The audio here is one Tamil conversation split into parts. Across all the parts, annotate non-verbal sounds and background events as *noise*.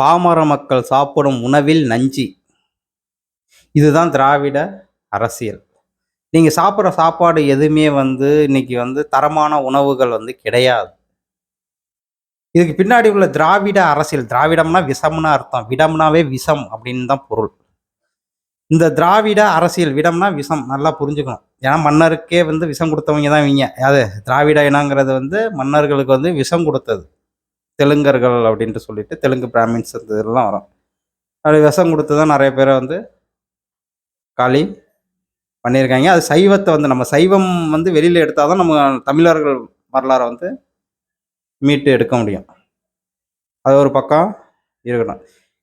பாமர மக்கள் சாப்பிடும் உணவில் நஞ்சு. இதுதான் திராவிட அரசியல். நீங்கள் சாப்பிட்ற சாப்பாடு எதுவுமே வந்து இன்னைக்கு வந்து தரமான உணவுகள் வந்து கிடையாது. இதுக்கு பின்னாடி உள்ள திராவிட அரசியல் திராவிடம்னா விஷம்னா அர்த்தம். விடம்னாவே விஷம் அப்படின்னு தான் பொருள். இந்த திராவிட அரசியல் விடம்னா விஷம் நல்லா புரிஞ்சுக்கணும். ஏன்னா மன்னருக்கே வந்து விஷம் கொடுத்தவங்க தான் இவங்க. அது திராவிட இனங்கிறது வந்து மன்னர்களுக்கு வந்து விஷம் கொடுத்தது. தெலுங்கர்கள் அப்படின்ட்டு சொல்லிட்டு தெலுங்கு பிராமின்ஸ் இந்த இதெல்லாம் வரும். அப்படி விஷம் கொடுத்து தான் நிறைய பேரை வந்து காளி பண்ணியிருக்காங்க. அது சைவத்தை வந்து நம்ம சைவம் வந்து வெளியில் எடுத்தால் தான் நம்ம தமிழர்கள் வரலாறை வந்து மீட்டு எடுக்க முடியும். அது ஒரு பக்கம் இருக்கணும்.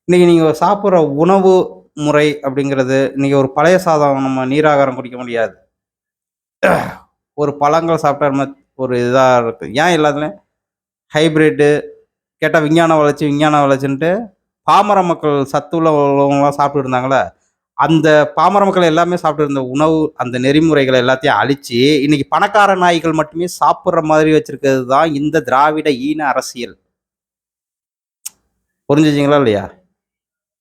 இன்றைக்கி நீங்கள் சாப்பிட்ற உணவு முறை அப்படிங்கிறது இன்றைக்கி ஒரு பழைய சாதம் நம்ம நீராகாரம் குடிக்க முடியாது. ஒரு பழங்கள் சாப்பிட்டா நம்ம ஒரு இதாக இருக்குது ஏன் எல்லாத்துலேயும் ஹைப்ரிட்டு கேட்டால் விஞ்ஞான வளர்ச்சி விஞ்ஞான வளர்ச்சின்ட்டு பாமர மக்கள் சத்துள்ள உள்ளவங்களாம் சாப்பிட்டு இருந்தாங்களே அந்த பாமர மக்கள் எல்லாமே சாப்பிட்டு இருந்த உணவு அந்த நெறிமுறைகளை எல்லாத்தையும் அழிச்சு இன்னைக்கு பணக்கார நாய்கள் மட்டுமே சாப்பிட்ற மாதிரி வச்சிருக்கிறது தான் இந்த திராவிட ஈன அரசியல். புரிஞ்சுச்சிங்களா இல்லையா?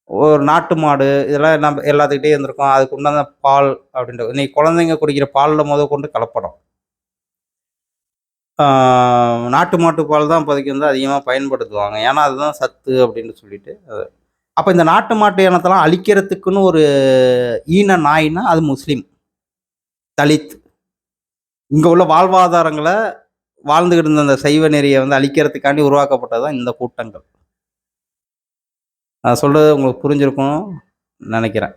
ஒரு நாட்டு மாடு இதெல்லாம் நம்ம எல்லாத்துக்கிட்டே இருந்திருக்கோம். அதுக்கு உண்டான பால் அப்படின்ற இன்னைக்கு குழந்தைங்க குடிக்கிற பாலில் முத கொண்டு கலப்படம். நாட்டு மாட்டு பால் தான் இப்போதைக்கு வந்து அதிகமாக பயன்படுத்துவாங்க. ஏன்னா அதுதான் சத்து அப்படின்னு சொல்லிட்டு அப்போ இந்த நாட்டு மாட்டு இனத்தெல்லாம் அழிக்கிறதுக்குன்னு ஒரு ஈன நாய்னா அது முஸ்லீம். தலித். இங்கே உள்ள வாழ்வாதாரங்களை வாழ்ந்துக்கிட்டு இருந்த அந்த சைவ நெறியை வந்து அழிக்கிறதுக்காண்டி உருவாக்கப்பட்டது தான் இந்த கூட்டங்கள். நான் சொல்கிறது உங்களுக்கு புரிஞ்சிருக்கும் நினைக்கிறேன்.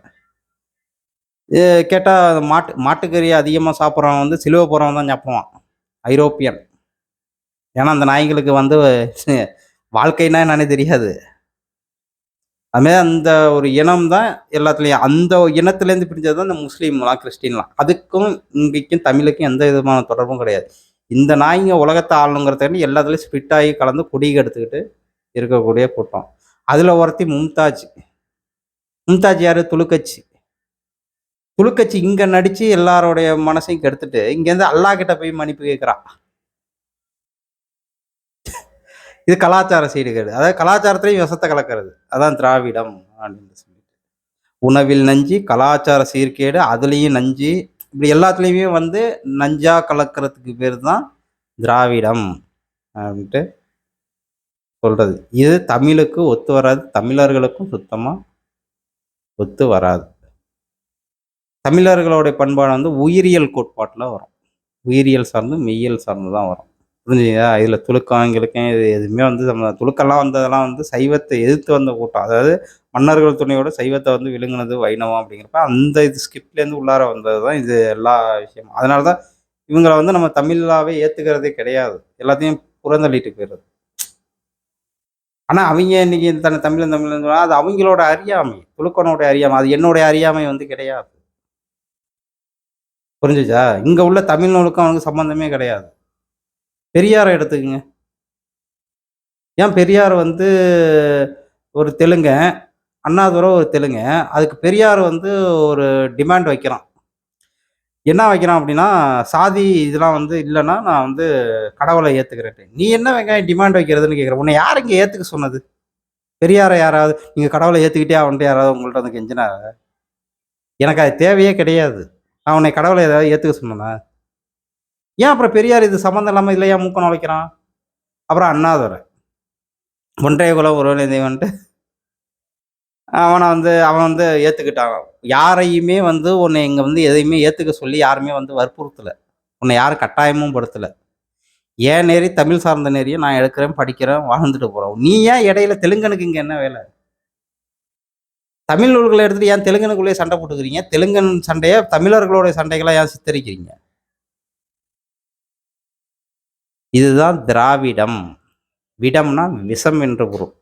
இது கேட்டால் மாட்டு மாட்டுக்கறியை அதிகமாக சாப்பிட்றவன் வந்து சிலுவை போகிறவன் தான் சாப்பிடுவான் ஐரோப்பியன். ஏன்னா அந்த நாய்களுக்கு வந்து *laughs* வாழ்க்கைனா என்னன்னே தெரியாது. அதுமாதிரி அந்த ஒரு இனம் தான் எல்லாத்துலேயும் அந்த இனத்துலேருந்து பிரிஞ்சது தான் இந்த முஸ்லீம்லாம் கிறிஸ்டின்லாம் அதுக்கும் இங்கேக்கும் தமிழுக்கும் எந்த விதமான தொடர்பும் கிடையாது. இந்த நாய்ங்க உலகத்தை ஆளுங்கிறதுக்கு எல்லாத்துலேயும் ஸ்பிட் ஆகி கலந்து குடிக எடுத்துக்கிட்டு இருக்கக்கூடிய கூட்டம். அதில் ஒருத்தி மும்தாஜ். மும்தாஜ் யார்? துளுக்கச்சி துளுக்கட்சி இங்கே நடித்து எல்லாரோடைய மனசையும் கெடுத்துட்டு இங்கேருந்து அல்லா கிட்ட போய் மன்னிப்பு கேட்குறான் இது கலாச்சார சீடுகேடு. அதாவது கலாச்சாரத்திலையும் விஷத்தை கலக்கிறது. அதான் திராவிடம் அப்படின்னு சொல்லிட்டு. உணவில் நஞ்சு கலாச்சார சீர்கேடு அதுலேயும் நஞ்சு. இப்படி எல்லாத்துலேயுமே வந்து நஞ்சாக கலக்கிறதுக்கு பேர் தான் திராவிடம் அப்படின்ட்டு சொல்கிறது இது தமிழுக்கு ஒத்து வராது. தமிழர்களுக்கும் சுத்தமாக ஒத்து வராது. தமிழர்களுடைய பண்பாடு வந்து உயிரியல் கோட்பாட்டில் வரும். உயிரியல் சார்ந்து மெய்யியல் சார்ந்து தான் வரும். புரிஞ்சுங்களா இதில் துலுக்கம் கிழக்கம் இது எதுவுமே வந்து நம்ம துலுக்கெல்லாம் வந்ததெல்லாம் வந்து சைவத்தை எதிர்த்து வந்த கூட்டம். அதாவது மன்னர்கள் துணையோட சைவத்தை வந்து விழுங்கினது வைணவம் அப்படிங்கிறப்ப அந்த இது ஸ்கிப்லேருந்து உள்ளார வந்தது தான் இது எல்லா விஷயமும். அதனால தான் இவங்களை வந்து நம்ம தமிழாவே ஏற்றுக்கிறதே கிடையாது. எல்லாத்தையும் புறந்தள்ளிட்டு போயிடுறது. ஆனால் அவங்க இன்னைக்கு தன்னை தமிழன் தமிழன் சொன்னால் அது அவங்களோட அறியாமை. துலுக்கனோட அறியாமை. அது என்னுடைய அறியாமை வந்து கிடையாது. புரிஞ்சுச்சா? இங்கே உள்ள தமிழ் நூலுக்கும் அவனுக்கு சம்மந்தமே கிடையாது. பெரியாரை எடுத்துக்கங்க. ஏன் பெரியார் வந்து ஒரு தெலுங்க அண்ணாதுரை ஒரு தெலுங்க அதுக்கு பெரியார் வந்து ஒரு டிமாண்ட் வைக்கிறான். என்ன வைக்கிறான் அப்படின்னா சாதி இதெல்லாம் வந்து இல்லைன்னா நான் வந்து கடவுளை ஏற்றுக்கிறேன் நீ என்ன வெங்காயம் டிமாண்ட் வைக்கிறதுன்னு கேட்குற உன்னை யார் இங்கே ஏற்றுக்க சொன்னது? பெரியாரை யாராவது நீங்கள் கடவுளை ஏற்றுக்கிட்டே அவன்கிட்ட யாராவது உங்கள்கிட்ட வந்து கெஞ்சினா எனக்கு அது தேவையே கிடையாது. நான் உன்னை கடவுளை ஏதாவது ஏற்றுக்க சொன்னேன்னா ஏன் அப்புறம் பெரியார் இது சம்மந்தம் இல்லாமல் இதில் ஏன் மூக்கம் நுழைக்கிறான்? அப்புறம் அண்ணாதுரை. ஒன்றைய குல ஒருவனை அவனை வந்து அவன் வந்து ஏற்றுக்கிட்டான் யாரையுமே வந்து உன்னை இங்கே வந்து எதையுமே ஏற்றுக்க சொல்லி யாருமே வந்து வற்புறுத்தலை. உன்னை யாரும் கட்டாயமும் படுத்தலை. ஏன் நெறி தமிழ் சார்ந்த நெறியை நான் எடுக்கிறேன் படிக்கிறேன் வாழ்ந்துட்டு போகிறோம் நீ ஏன் இடையில தெலுங்கனுக்கு இங்கே என்ன வேலை? தமிழ் நூல்களை எடுத்துகிட்டு ஏன் தெலுங்கனுக்குள்ளேயே சண்டை போட்டுக்கிறீங்க? தெலுங்கன் சண்டையை தமிழர்களுடைய சண்டைகளை ஏன் சித்தரிக்கிறீங்க? இதுதான் திராவிடம். விடம்னா விஷம் என்று பொருள்.